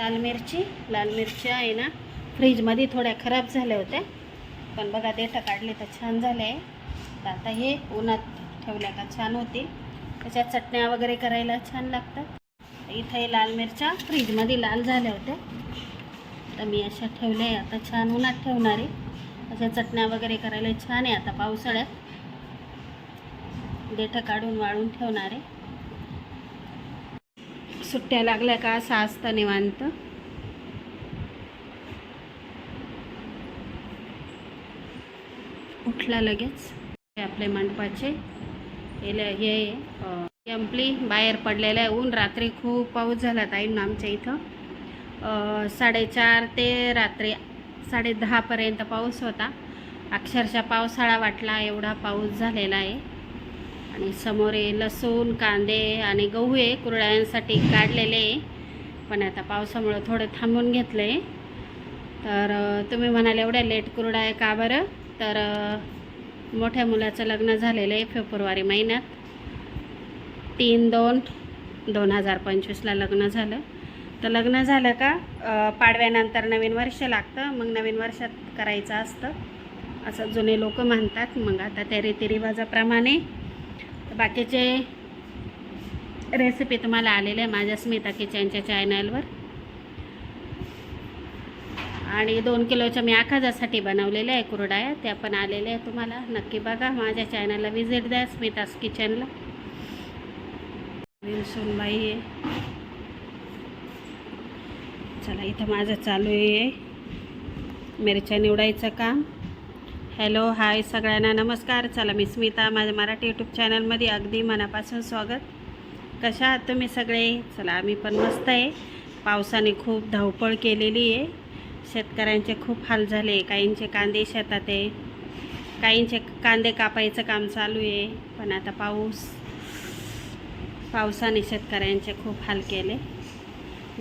लाल मिरची लाल मिरची आहे ना फ्रीजमध्ये थोड्या खराब झाल्या होत्या. पण बघा देठं काढले तर छान झाले आहे. तर आता हे उन्हात ठेवल्या का छान होतील. त्याच्यात चटण्या वगैरे करायला छान लागतात. इथं हे लाल मिरच्या फ्रीजमध्ये लाल झाल्या होत्या. तर मी अशा ठेवल्या आहे. आता छान उन्हात ठेवणार आहे. अशा चटण्या वगैरे करायला छान आहे. आता पावसाळ्यात देठं काढून वाळून ठेवणार आहे. सुट्ट्या लागल्या का? असं असतं निवांत. उठला लगेच. हे आपले मंडपाचे. हे एम्पली हे बाहेर पडलेलं आहे. ऊन रात्री खूप पाऊस झाला ताईन आमच्या इथं. साडेचार ते रात्री साडे दहापर्यंत पाऊस होता. अक्षरशः पावसाळा वाटला एवढा पाऊस झालेला आहे. आणि समोर आहे लसूण कांदे आणि गहू आहे कुरड्यांसाठी काढलेले आहे. पण आता पावसामुळं थोडं थांबून घेतलं आहे तर तुम्ही म्हणाल एवढ्या लेट कुरडा आहे का बरं? तर मोठ्या मुलाचं लग्न झालेलं आहे फेब्रुवारी महिन्यात. तीन दोन दोन हजार पंचवीसला लग्न झालं. तर लग्न झालं का पाडव्यानंतर नवीन वर्ष लागतं. मग नवीन वर्षात करायचं असतं. असं जुने लोक म्हणतात. मग आता त्या रीतिरिवाजाप्रमाणे बाकीचे रेसिपी तुम्हाला आलेल्या आहे माझ्या स्मिता किचनच्या चॅनलवर आणि दोन किलोच्या मी आखाजासाठी बनवलेल्या आहे कुरडाया त्या पण आलेल्या आहे तुम्हाला. नक्की बघा माझ्या चॅनलला व्हिजिट द्या स्मितास किचनला सुनबाई आहे. चला इथं माझं चालू आहे. मिरच्या निवडायचं काम. हॅलो हाय सगळ्यांना. नमस्कार. चला मी स्मिता. माझ्या मराठी यूट्यूब चॅनलमध्ये अगदी मनापासून स्वागत. कशा आहात तुम्ही सगळे? चला आम्ही पण मस्त आहे. पावसाने खूप धावपळ केलेली आहे. शेतकऱ्यांचे खूप हाल झाले. काहींचे कांदे शेतात आहे. काहींचे कांदे कापायचं काम चालू आहे. पण आता पाऊस पावसाने शेतकऱ्यांचे खूप हाल केले.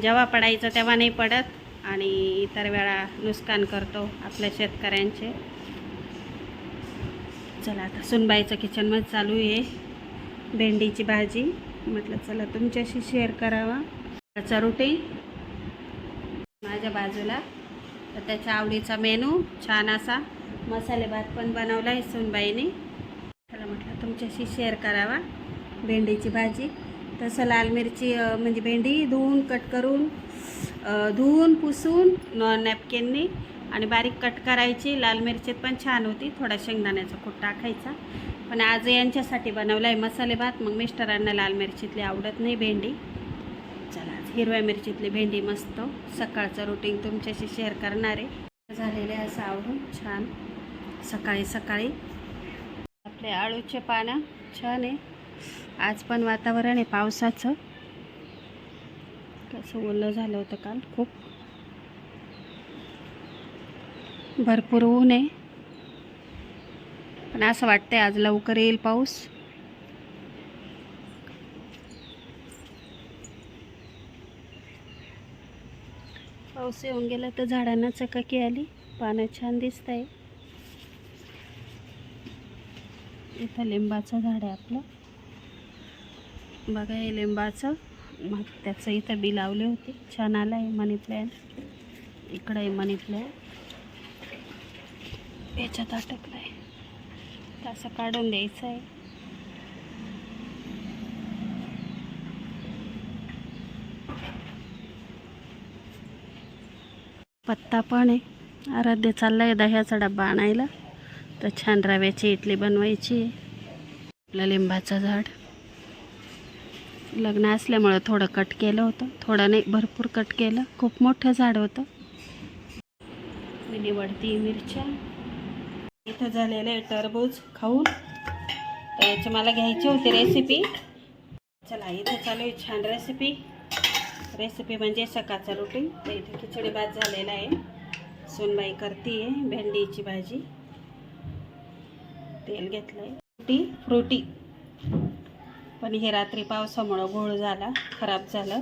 जेव्हा पडायचं तेव्हा नाही पडत. आणि इतर वेळा नुकसान करतो आपल्या शेतकऱ्यांचे. चला आता सुनबाईचं किचनमध्ये चालू आहे. भेंडीची भाजी. म्हटलं चला तुमच्याशी शेअर करावा. त्याचा रुटीन माझ्या बाजूला. तर त्याच्या आवडीचा मेनू छान असा मसाले भात पण बनवला आहे सुनबाईने. चला म्हटलं तुमच्याशी शेअर करावा. भेंडीची भाजी. तसं लाल मिरची म्हणजे भेंडी धुवून कट करून धुवून पुसून नॉन नॅपकिननी आणि बारीक कट करायची. लाल मिरचीत पण छान होती. थोडा शेंगदाण्याचा खूप टाकायचा पण आज यांच्यासाठी बनवला आहे मसाले भात. मग मिस्टरांना लाल मिरचीतली आवडत नाही भेंडी. चला आज हिरव्या मिरचीतली भेंडी मस्त. सकाळचं रुटीन तुमच्याशी शेअर करणार. आहे झालेले असं आवडून छान. सकाळी सकाळी आपले आळूचे पानं. छान आहे. आज पण वातावरण आहे पावसाचं. कसं ओलं झालं होतं काल. खूप भरपूर ऊन आहे. पण असं वाटतंय आज लवकर येईल पाऊस. पाऊस येऊन गेला तर झाडांना चकाकी आली. पानं छान दिसत आहे इथं लिंबाचं झाड आहे आपलं. बघा हे लिंबाचं. मग त्याचं इथं बी लावले होते. छान आलं आहे मनी प्लॅन इकडं आहे मनी प्लॅन याच्यात अटकलं आहे तर असं काढून द्यायचं आहे. पत्ता पण आहे. आराध्य चालला आहे दह्याचा डब्बा आणायला. तर छान रव्याची इडली बनवायची आहे. आपलं लिंबाचं झाड. लग्न असल्यामुळं थोडं कट केलं होतं. थोडं नाही भरपूर कट केलं. खूप मोठं झाड होतं. मी निवडती मिरच्या. इथं झालेलं आहे टरबूज खाऊन. तर याची मला घ्यायची होती रेसिपी चला इथं चालू आहे छान रेसिपी रेसिपी म्हणजे सकाळचा रोटी तर इथे खिचडी भात झालेला आहे. सोनबाई करते आहे भेंडीची भाजी. तेल घेतलं आहे फ्रुटी. फ्रुटी पण हे रात्री पावसामुळं घोळ झाला खराब झालं.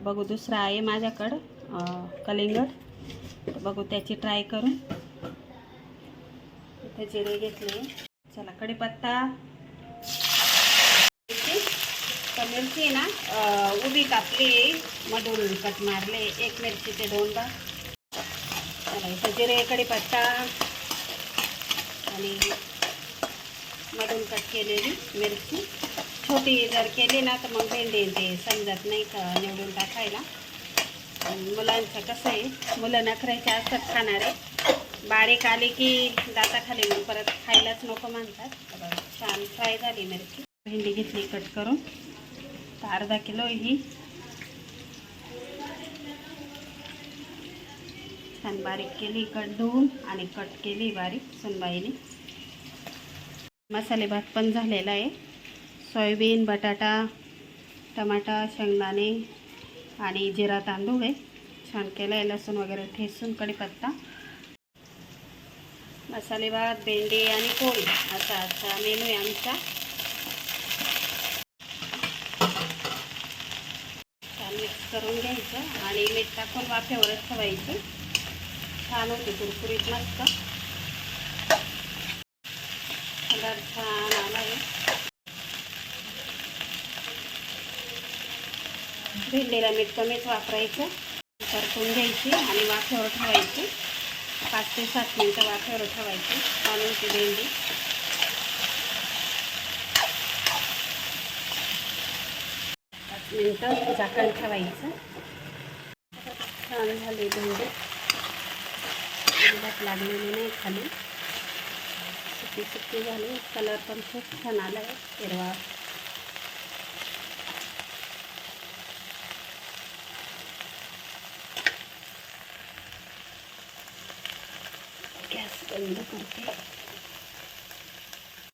बघू दुसरा आहे माझ्याकडं कलिंगड. बघू त्याची ट्राय करून. इथे जिरे घेतले. चला कढीपत्ता. मिरची आहे ना उभी कापली. मधून कट मारले. एक मिरचीचे दोन भाग. चला इथं जिरे कढीपत्ता. आणि मधून कट केलेली मिरची. छोटी जर केली ना तर मग भेंडी ते समजत नाही का निवडून टाकायला. आणि मुलांचं कसं आहे मुलं नखरायचे असतात खाणारे. बारीक आले की दाताखाली मग परत खायलाच नको म्हणतात. छान फ्राय झाली मिरची. भेंडी घेतली कट करून. तर अर्धा किलो आहे ही. छान बारीक केली कट धुवून आणि कट केली बारीक सुनबाईने. मसाले भात पण झालेला आहे. सोयाबीन बटाटा टमाटा शेंगदाणे आणि जिरा तांदूळ आहे. छान केलं आहे लसूण वगैरे ठेसून कढीपत्ता मसाले भात भेंडी आणि पोळी असा असा मेनू आहे आमचा. मिक्स करून घ्यायचं आणि मीठ टाकून वाफेवरच ठेवायची. छान होते कुरकुरीत मस्त. कलर छान आला आहे. भेंडीला मीठ कमीच वापरायचं. परतून घ्यायची आणि वाफेवर ठेवायची. पाच ते सात मिनटं वाफेवर ठेवायची छान होती भेंडी. पाच मिनटं झाकण ठेवायचं. छान झाली भेंडी. अजिबात लागलेली नाही खाली. सुकी सुकी झाली. कलर पण खूप छान आला आहे हिरवा. 你的感觉。